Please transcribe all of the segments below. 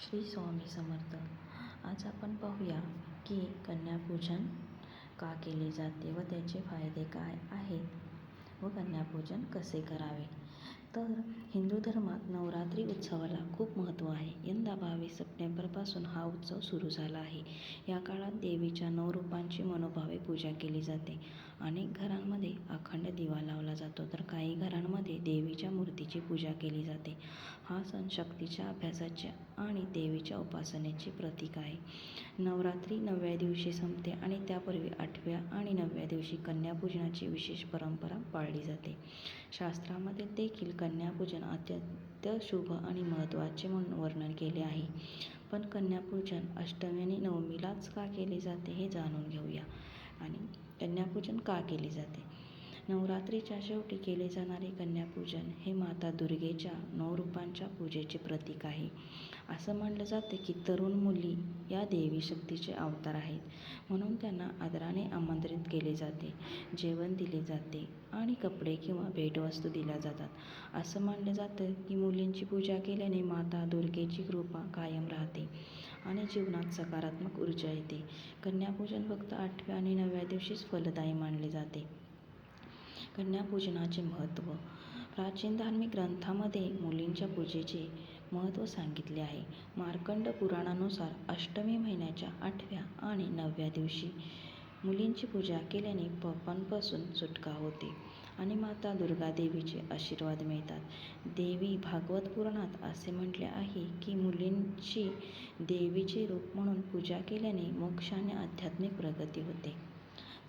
श्री स्वामी समर्थ. आज आपण पाहूया की कन्यापूजन का केले जाते व त्याचे फायदे काय आहेत व कन्यापूजन कसे करावे? तर हिंदू धर्मात नवरात्री उत्सवाला खूप महत्त्व आहे. यंदा बावीस सप्टेंबरपासून हा उत्सव सुरू झाला आहे. या काळात देवीच्या नऊ रूपांची मनोभावे पूजा केली जाते. अनेक घरांमध्ये अखंड दिवा लावला जातो तर काही घरांमध्ये देवीच्या मूर्तीची पूजा केली जाते. हा सण शक्तीच्या अभ्यासाच्या आणि देवीच्या उपासनेचे प्रतीक आहे. नवरात्री नवव्या दिवशी संपते आणि त्यापूर्वी आठव्या आणि नवव्या दिवशी कन्यापूजनाची विशेष परंपरा पाळली जाते. शास्त्रामध्ये देखील कन्यापूजन अत्यंत शुभ आणि महत्त्वाचे म्हणून वर्णन केले आहे. पण कन्यापूजन अष्टमी आणि नवमीलाच का केले जाते हे जाणून घेऊया. आणि कन्यापूजन का केले जाते? नवरात्रीच्या शेवटी केले जाणारे कन्यापूजन हे माता दुर्गेच्या नऊ रूपांच्या पूजेचे प्रतीक आहे. असं मानलं जाते की तरुण मुली या देवी शक्तीचे अवतार आहेत. म्हणून त्यांना आदराने आमंत्रित केले जाते जेवण दिले जाते आणि कपडे किंवा भेटवस्तू दिल्या जातात. असं मानलं जातं की मुलींची पूजा केल्याने माता दुर्गेची कृपा कायम राहते आणि जीवनात सकारात्मक ऊर्जा येते. कन्यापूजन फक्त आठव्या आणि नवव्या दिवशीच फलदायी मानले जाते. कन्यापूजनाचे महत्त्व. प्राचीन धार्मिक ग्रंथामध्ये मुलींच्या पूजेचे महत्त्व सांगितले आहे. मार्कंड पुराणानुसार अष्टमी महिन्याच्या आठव्या आणि नवव्या दिवशी मुलींची पूजा केल्याने पापांपासून सुटका होते आणि माता दुर्गा देवीचे आशीर्वाद मिळतात. देवी भागवत पुराणात असे म्हटले आहे की मुलींची देवीचे रूप म्हणून पूजा केल्याने मोक्षाने आध्यात्मिक प्रगती होते.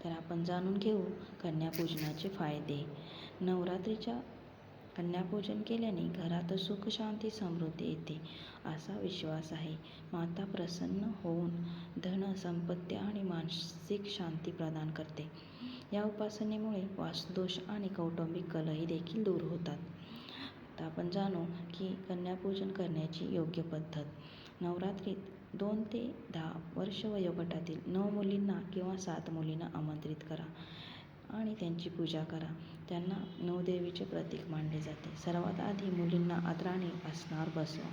तर आपण जाणून घेऊ कन्यापूजनाचे फायदे. नवरात्रीच्या कन्यापूजन केल्याने घरात सुख शांती समृद्धी येते असा विश्वास आहे. माता प्रसन्न होऊन धन संपत्ती आणि मानसिक शांती प्रदान करते. या उपासनेमुळे वासदोष आणि कौटुंबिक कलही देखील दूर होतात. आता आपण जाणू की कन्यापूजन करण्याची योग्य पद्धत. नवरात्रीत दोन ते दहा वर्ष वयोगटातील नऊ मुलींना किंवा सात मुलींना आमंत्रित करा आणि त्यांची पूजा करा. त्यांना नवदेवीचे प्रतीक मानले जाते. सर्वात आधी मुलींना आदराने आसनावर बसवा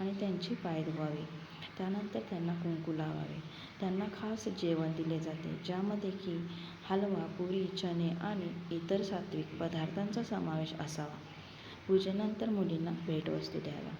आणि त्यांची पाय धुवावे. त्यानंतर त्यांना कुंकू लावावे. त्यांना खास जेवण दिले जाते ज्यामध्ये की हलवा पुरी चणे आणि इतर सात्विक पदार्थांचा समावेश असावा. पूजेनंतर मुलींना भेटवस्तू द्याव्या.